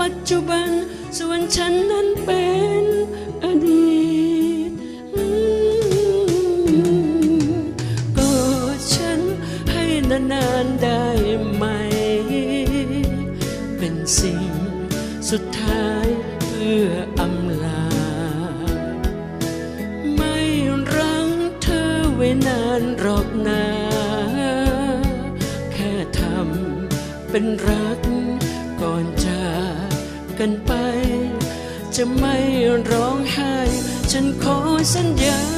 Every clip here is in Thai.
ปัจจุบัน ส่วนฉันนั้นเป็นอดีตก็ฉันให้นานๆได้ไหม เป็นสิ่งสุดท้ายเพื่ออำลา ไม่รั้งเธอไว้นานรอกนา แค่ทำเป็นรัก ก่อนจากกันไป จะไม่ร้องไห้ ฉันขอสัญญา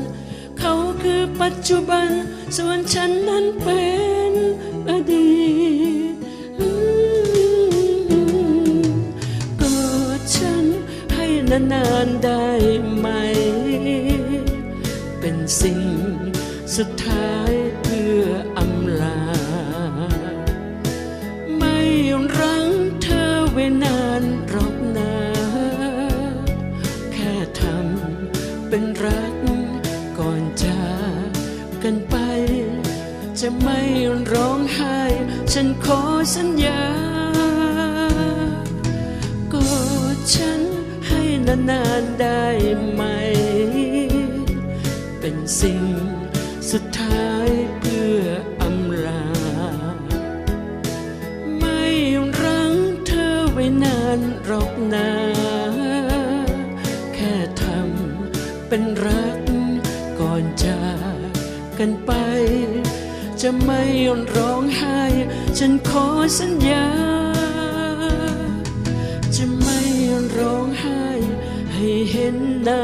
คือปัจจุบัน ส่วนฉันนั้นเป็นอดีตกอดฉันให้นานๆได้ไหม เป็นสิ่งสุดท้าย กันไป จะไม่ร้องไห้ ฉันขอสัญญา ก็ฉันให้นานๆได้ไหม เป็นสิ่งสุดท้ายเพื่ออำลา ไม่รั้งเธอไว้นานหรอกนะแค่ทำเป็นรักก่อนจาก กันไป จะไม่ร้องไห้ ฉันขอสัญญา จะไม่ร้องไห้ ให้เห็นหน้า